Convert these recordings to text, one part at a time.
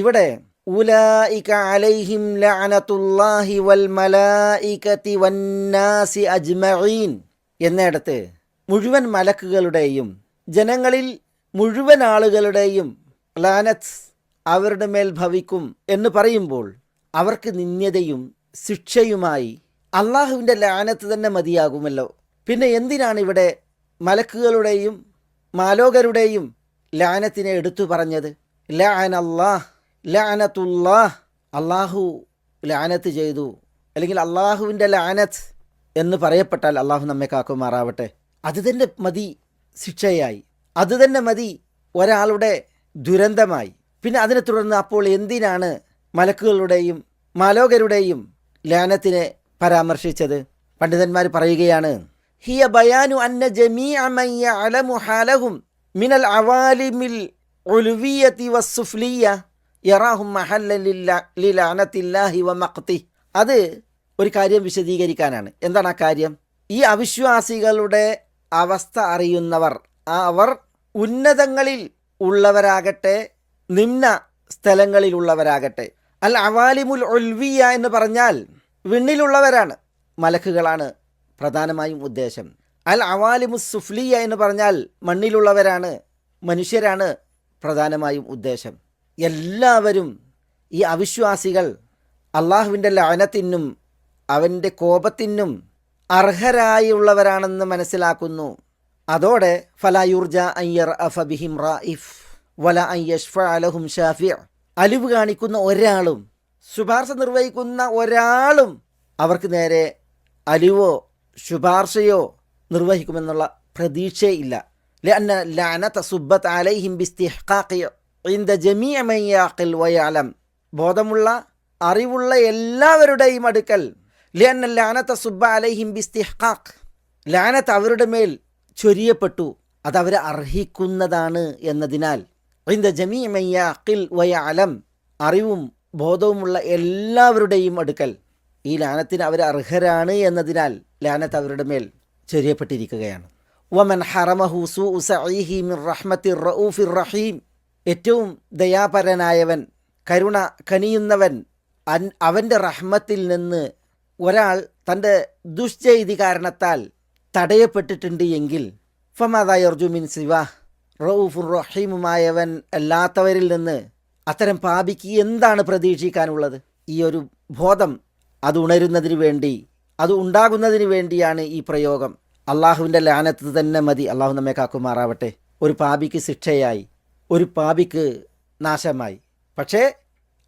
ഇവിടെ അലൈഹിം ലഅനതുല്ലാഹി വൽ മലായികതി വന്നാസി അജ്മഈൻ എന്നിടത്ത് മുഴുവൻ മലക്കുകളുടെയും ജനങ്ങളിൽ മുഴുവൻ ആളുകളുടെയും ലാനത്ത് അവരുടെ മേൽ ഭവിക്കും എന്ന് പറയുമ്പോൾ അവർക്ക് നിന്ദ്യതയും ശിക്ഷയുമായി അള്ളാഹുവിന്റെ ലാനത്ത് തന്നെ മതിയാകുമല്ലോ. പിന്നെ എന്തിനാണ് ഇവിടെ മലക്കുകളുടെയും മാലോകരുടെയും ലാനത്തിനെ എടുത്തു പറഞ്ഞത്? ലാൻ അള്ളാഹ് ലാനത്തുല്ലാഹ് അള്ളാഹു ലാനത്ത് ചെയ്തു. അല്ലെങ്കിൽ അള്ളാഹുവിന്റെ ലാനത്ത് എന്ന് പറയപ്പെട്ടാൽ അള്ളാഹു നമ്മെ കാക്കുമാറാവട്ടെ. അത് തന്നെ മതി ശിക്ഷയായി. അത് തന്നെ മതി ഒരാളുടെ ദുരന്തമായി. പിന്നെ അതിനെ തുടർന്ന് അപ്പോൾ എന്തിനാണ് മലക്കുകളുടെയും മാലോകരുടെയും ലാനത്തിനെ പരാമർശിച്ചത്? പണ്ഡിതന്മാർ പറയുകയാണ് ഹിയ ബയാനു അന്ന ജമീ അമയ്യ അലമുഹാലഹും മിനൽ അവാലിമിൽ ഉലുവിയത്തി വസ്സുഫ്ലിയ. യറാഹും അത് ഒരു കാര്യം വിശദീകരിക്കാനാണ്. എന്താണ് ആ കാര്യം? ഈ അവിശ്വാസികളുടെ അവസ്ഥ അറിയുന്നവർ അവർ ഉന്നതങ്ങളിൽ ഉള്ളവരാകട്ടെ നിമ്ന സ്ഥലങ്ങളിലുള്ളവരാകട്ടെ അൽ അവാലിമുൽ ഒൽവിയ എന്ന് പറഞ്ഞാൽ വിണ്ണിലുള്ളവരാണ് മലക്കുകളാണ് പ്രധാനമായും ഉദ്ദേശം. അൽ അവാലിമു സുഫ്ലിയ എന്ന് പറഞ്ഞാൽ മണ്ണിലുള്ളവരാണ് മനുഷ്യരാണ് പ്രധാനമായും ഉദ്ദേശം. എല്ലാവരും ഈ അവിശ്വാസികൾ അള്ളാഹുവിന്റെ ലയനത്തിനും അവന്റെ കോപത്തിനും അർഹരായുള്ളവരാണെന്ന് മനസ്സിലാക്കുന്നു. അതോടെ ഫലായുർജ അയ്യർ അഫ ബിഹിം റായിഫ് വല അയ്യഷ്ഫ അലഹും ഷാഫിയ അലിവ് കാണിക്കുന്ന ഒരാളും ശുപാർശ നിർവഹിക്കുന്ന ഒരാളും അവർക്ക് നേരെ അലിവോ ശുപാർശയോ നിർവഹിക്കുമെന്നുള്ള പ്രതീക്ഷയില്ല. ലഅന്ന ലഅനത സുബ്ബത്ത് അലൈഹിം ബിസ്തിഹ്ഖാഖിയ ഇന്ത ജമീഅമയ്യാഖിൽ വയാലം ബോധമുള്ള അറിവുള്ള എല്ലാവരുടെയും അടുക്കൽ. ലിയൻ ലാനത്ത സുബ്ബ അലൈഹിം ബിസ്തിഹാഖ് ലാനത്ത് അവരുടെ മേൽ ചൊരിയപ്പെട്ടു. അതവരെ അർഹിക്കുന്നതാണ് എന്നതിനാൽ. ഇന്ത ജമീഅമയ്യാഖിൽ വയാലം അറിവും ബോധവുമുള്ള എല്ലാവരുടെയും അടുക്കൽ. ഈ ലാനത്തിന് അവർ അർഹരാണ് എന്നതിനാൽ ലാനത്ത് അവരുടെ മേൽ ചൊരിയപ്പെട്ടിരിക്കുകയാണ്. വമൻ ഹറമഹു സു റഊഫിർ റഹീം ഏറ്റവും ദയാപരനായവൻ കരുണ കനിയുന്നവൻ അവന്റെ റഹ്മത്തിൽ നിന്ന് ഒരാൾ തന്റെ ദുഷ്ചെയ്തി കാരണത്താൽ തടയപ്പെട്ടിട്ടുണ്ട് എങ്കിൽ ഫമാദായർജുമിൻ സിവ റഊഫുർ റഹീമുമായവൻ അല്ലാത്തവരിൽ നിന്ന് അത്തരം പാപിക്ക് എന്താണ് പ്രതീക്ഷിക്കാനുള്ളത്? ഈ ഒരു ബോധം അത് ഉണരുന്നതിന് വേണ്ടി അത് ഉണ്ടാകുന്നതിന് വേണ്ടിയാണ് ഈ പ്രയോഗം. അള്ളാഹുവിന്റെ ലാനത്ത് തന്നെ മതി. അള്ളാഹു നമ്മെ കാക്കുമാറാവട്ടെ. ഒരു പാപിക്ക് ശിക്ഷയായി. ഒരു പാപിക്ക് നാശമായി. പക്ഷേ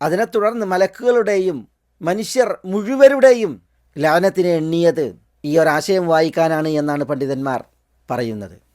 അതിനെ തുടർന്ന് മലക്കുകളുടെയും മനുഷ്യർ മുഴുവരുടെയും ലാവനത്തിന് എണ്ണിയത് ഈ ഒരാശയം വായിക്കാനാണ് എന്നാണ് പണ്ഡിതന്മാർ പറയുന്നത്.